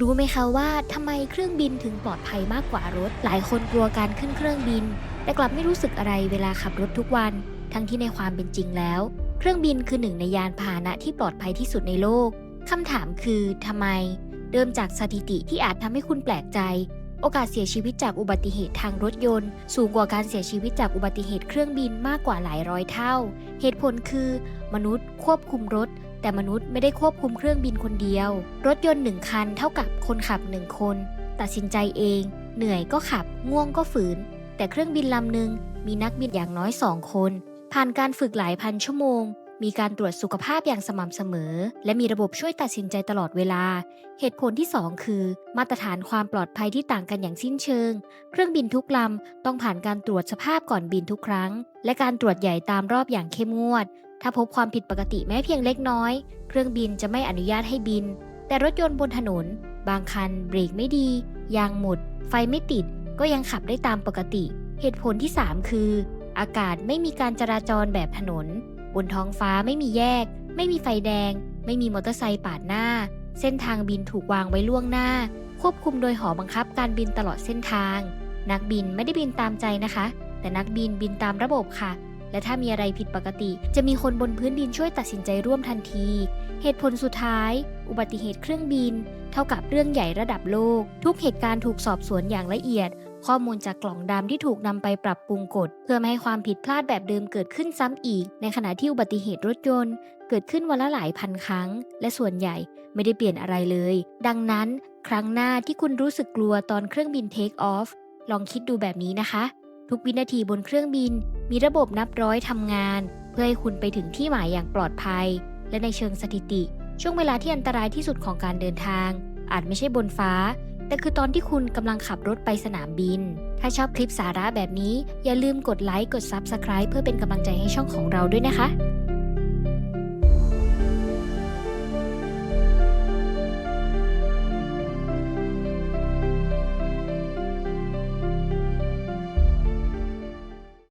รู้ไหมคะว่าทำไมเครื่องบินถึงปลอดภัยมากกว่ารถ หลายคนกลัวการขึ้นเครื่องบิน แต่กลับไม่รู้สึกอะไรเวลาขับรถทุกวัน ทั้งที่ในความเป็นจริงแล้ว เครื่องบินคือหนึ่งในยานพาหนะที่ปลอดภัยที่สุดในโลกคำถามคือทำไม เริ่มจากสถิติที่อาจทำให้คุณแปลกใจ โอกาสเสียชีวิตจากอุบัติเหตุทางรถยนต์ สูงกว่าการเสียชีวิตจากอุบัติเหตุเครื่องบินมากกว่าหลายร้อยเท่า เหตุผลคือ มนุษย์ควบคุมรถ แต่มนุษย์ไม่ได้ควบคุมเครื่องบินคนเดียว รถยนต์หนึ่งคันเท่ากับคนขับหนึ่งคน ตัดสินใจเอง เหนื่อยก็ขับ ง่วงก็ฝืน แต่เครื่องบินลำหนึ่งมีนักบินอย่างน้อยสองคน ผ่านการฝึกหลายพันชั่วโมง มีการตรวจสุขภาพอย่างสม่ำเสมอ และมีระบบช่วยตัดสินใจตลอดเวลา เหตุผลที่ 2 คือ มาตรฐานความปลอดภัยที่ต่างกันอย่างสิ้นเชิง เครื่องบินทุกลำต้องผ่านการตรวจสภาพก่อนบินทุกครั้ง และการตรวจใหญ่ตามรอบอย่างเข้มงวด ถ้าพบความผิดปกติแม้เพียงเล็กน้อย เครื่องบินจะไม่อนุญาตให้บิน แต่รถยนต์บนถนน บางคันเบรกไม่ดี ยางหมด ไฟไม่ติด ก็ยังขับได้ตามปกติ เหตุผลที่ 3 คือ อากาศไม่มีการจราจรแบบถนน บนท้องฟ้าไม่มีแยก ไม่มีไฟแดง ไม่มีมอเตอร์ไซค์ปาดหน้า เส้นทางบินถูกวางไว้ล่วงหน้า ควบคุมโดยหอบังคับการบินตลอดเส้นทาง นักบินไม่ได้บินตามใจนะคะ แต่นักบินบินตามระบบค่ะ และถ้ามีอะไรผิดปกติ จะมีคนบนพื้นดินช่วยตัดสินใจร่วมทันที เหตุผลสุดท้าย อุบัติเหตุเครื่องบิน เท่ากับเรื่องใหญ่ระดับโลก ทุกเหตุการณ์ถูกสอบสวนอย่างละเอียด ข้อมูลจากกล่องดำที่ถูกนำไปปรับปรุงกฎ เพื่อไม่ให้ความผิดพลาดแบบเดิมเกิดขึ้นซ้ำอีก ในขณะที่อุบัติเหตุรถยนต์ เกิดขึ้นวันละหลายพันครั้ง และส่วนใหญ่ไม่ได้เปลี่ยนอะไรเลย ดังนั้น ครั้งหน้าที่คุณรู้สึกกลัวตอนเครื่องบินเทคออฟลองคิดดูแบบนี้นะคะ ทุกวินาทีบนเครื่องบิน มีระบบนับร้อยทำงาน เพื่อให้คุณไปถึงที่หมายอย่างปลอดภัย และในเชิงสถิติ ช่วงเวลาที่อันตรายที่สุดของการเดินทาง อาจไม่ใช่บนฟ้า แต่คือตอนที่คุณกำลังขับรถไปสนามบิน ถ้าชอบคลิปสาระแบบนี้ อย่าลืมกดไลค์กด Subscribe เพื่อเป็นกำลังใจให้ช่องของเราด้วยนะคะ